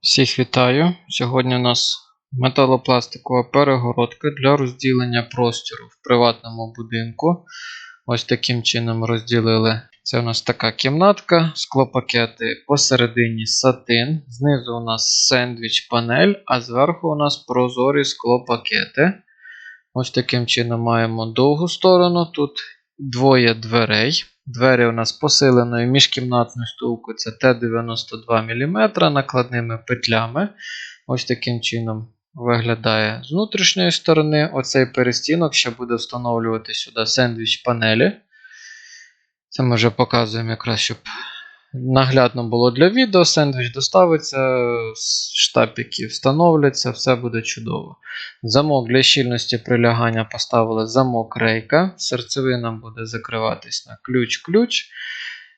Всіх вітаю! Сьогодні у нас металопластикова перегородка для розділення простору в приватному будинку. Ось таким чином розділили. Це у нас така кімнатка, склопакети посередині сатин, знизу у нас сендвіч панель, а зверху у нас прозорі склопакети. Ось таким чином маємо довгу сторону. Тут двоє дверей. Двері у нас посиленої міжкімнатної стулкою це Т-92 мм накладними петлями. Ось таким чином виглядає з внутрішньої сторони. Оцей перестінок ще буде встановлювати сюди сендвіч панелі. Це ми вже показуємо якраз, щоб наглядно було для відео. Сендвіч доставиться, штапики встановляться, все буде чудово. Замок для щільності прилягання поставили замок рейка. Серцевина буде закриватись на ключ-ключ.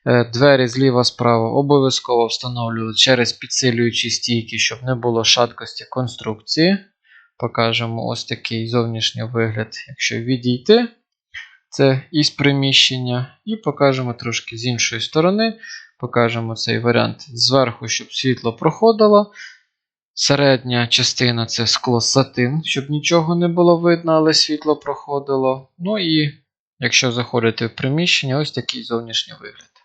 Е, Двері зліва справа обов'язково встановлювали через підсилюючі стійки, щоб не було шаткості конструкції. Покажемо ось такий зовнішній вигляд, якщо відійти. Це із приміщення. І покажемо трошки з іншої сторони. Покажемо цей варіант зверху, щоб світло проходило. Середня частина це скло сатин, щоб нічого не було видно, але світло проходило. Ну і якщо заходити в приміщення, ось такий зовнішній вигляд.